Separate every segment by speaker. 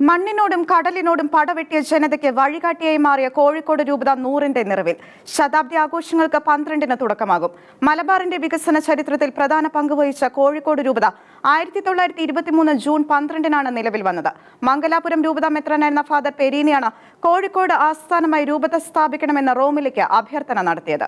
Speaker 1: മണ്ണിനോടും കടലിനോടും പടവെട്ടിയ ജനതയ്ക്ക് വഴികാട്ടിയായി മാറിയ കോഴിക്കോട് രൂപത നൂറിന്റെ നിറവിൽ. ശതാബ്ദി ആഘോഷങ്ങൾക്ക് പന്ത്രണ്ടിന് തുടക്കമാകും. മലബാറിന്റെ വികസന ചരിത്രത്തിൽ പ്രധാന പങ്കുവഹിച്ച കോഴിക്കോട് രൂപത ആയിരത്തി തൊള്ളായിരത്തി ഇരുപത്തിമൂന്ന് ജൂൺ പന്ത്രണ്ടിനാണ് നിലവിൽ വന്നത്. മംഗലാപുരം രൂപത മെത്രനായിരുന്ന ഫാദർ പെരീനിയാണ് കോഴിക്കോട് ആസ്ഥാനമായി രൂപത സ്ഥാപിക്കണമെന്ന റോമിലേക്ക് അഭ്യർത്ഥന നടത്തിയത്.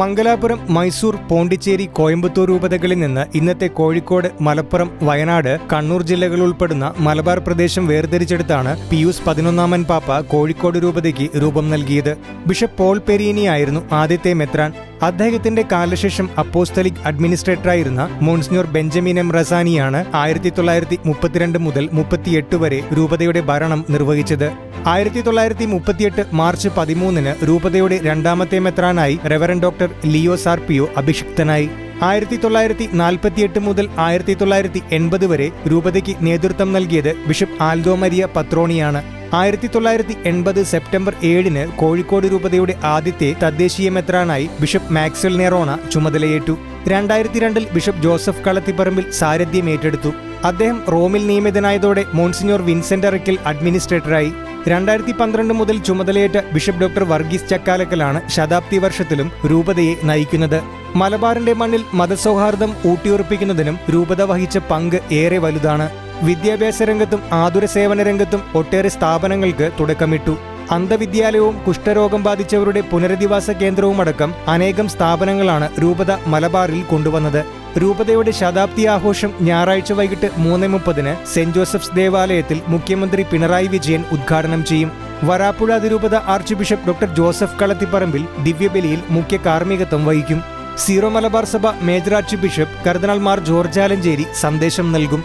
Speaker 2: മംഗലാപുരം മൈസൂർ പോണ്ടിച്ചേരി കോയമ്പത്തൂർ രൂപതകളിൽ നിന്ന് ഇന്നത്തെ കോഴിക്കോട് മലപ്പുറം വയനാട് കണ്ണൂർ ജില്ലകൾ ഉൾപ്പെടുന്ന മലബാർ പ്രദേശം വേർതിരിച്ചെടുത്താണ് പിയൂസ് പതിനൊന്നാമൻ പാപ്പ കോഴിക്കോട് രൂപതയ്ക്ക് രൂപം നൽകിയത്. ബിഷപ്പ് പോൾ പെരീനിയായിരുന്നു ആദ്യത്തെ മെത്രാൻ. അദ്ദേഹത്തിന്റെ കാലശേഷം അപ്പോസ്തലിക് അഡ്മിനിസ്ട്രേറ്ററായിരുന്ന മോൺസിനോർ ബെഞ്ചമിൻ എം റസാനിയാണ് ആയിരത്തി തൊള്ളായിരത്തി മുപ്പത്തിരണ്ട് മുതൽ മുപ്പത്തിയെട്ട് വരെ രൂപതയുടെ ഭരണം നിർവഹിച്ചത്. ആയിരത്തി തൊള്ളായിരത്തി മുപ്പത്തിയെട്ട് മാർച്ച് പതിമൂന്നിന് രൂപതയുടെ രണ്ടാമത്തെ മെത്രാനായി റെവറൻ ഡോക്ടർ ലിയോ സാർപിയോ അഭിഷിക്തനായി. ആയിരത്തി തൊള്ളായിരത്തി നാൽപ്പത്തിയെട്ട് മുതൽ ആയിരത്തി തൊള്ളായിരത്തി എൺപത് വരെ രൂപതയ്ക്ക് നേതൃത്വം നൽകിയത് ബിഷപ്പ് ആൽദോ മരിയ പത്രോണിയാണ്. ആയിരത്തി തൊള്ളായിരത്തി എൺപത് സെപ്റ്റംബർ ഏഴിന് കോഴിക്കോട് രൂപതയുടെ ആദ്യത്തെ തദ്ദേശീയ മെത്രാനായി ബിഷപ്പ് മാക്സൽ നെറോണ ചുമതലയേറ്റു. രണ്ടായിരത്തി രണ്ടിൽ ബിഷപ്പ് ജോസഫ് കളത്തിപ്പറമ്പിൽ സാരഥ്യം ഏറ്റെടുത്തു. അദ്ദേഹം റോമിൽ നിയമിതനായതോടെ മോൺസിനോർ വിൻസെന്റ് അഡ്മിനിസ്ട്രേറ്ററായി. രണ്ടായിരത്തി പന്ത്രണ്ട് മുതൽ ചുമതലയേറ്റ ബിഷപ്പ് ഡോക്ടർ വർഗീസ് ചക്കാലക്കലാണ് ശതാബ്ദി വർഷത്തിലും രൂപതയെ നയിക്കുന്നത്. മലബാറിന്റെ മണ്ണിൽ മതസൗഹാർദ്ദം ഊട്ടിയുറപ്പിക്കുന്നതിനും രൂപത വഹിച്ച പങ്ക് ഏറെ വലുതാണ്. വിദ്യാഭ്യാസ രംഗത്തും ആതുര സേവന രംഗത്തും ഒട്ടേറെ സ്ഥാപനങ്ങൾക്ക് തുടക്കമിട്ടു. അന്ധവിദ്യാലയവും കുഷ്ഠരോഗം ബാധിച്ചവരുടെ പുനരധിവാസ കേന്ദ്രവുമടക്കം അനേകം സ്ഥാപനങ്ങളാണ് രൂപത മലബാറിൽ കൊണ്ടുവന്നത്. രൂപതയുടെ ശതാബ്ദി ആഘോഷം ഞായറാഴ്ച വൈകിട്ട് മൂന്ന് മുപ്പതിന് സെന്റ് ജോസഫ്സ് ദേവാലയത്തിൽ മുഖ്യമന്ത്രി പിണറായി വിജയൻ ഉദ്ഘാടനം ചെയ്യും. വരാപ്പുഴ അതിരൂപത archbishop doctor Joseph Kalathiparambil ദിവ്യബലിയിൽ മുഖ്യ കാർമ്മികത്വം വഹിക്കും. സീറോ മലബാർ സഭ മേജർ ആർച്ച് ബിഷപ്പ് കർദിനാൾമാർ ജോർജ് ആലഞ്ചേരി സന്ദേശം നൽകും.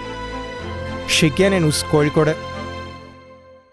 Speaker 2: Shekinah news Kozhikode.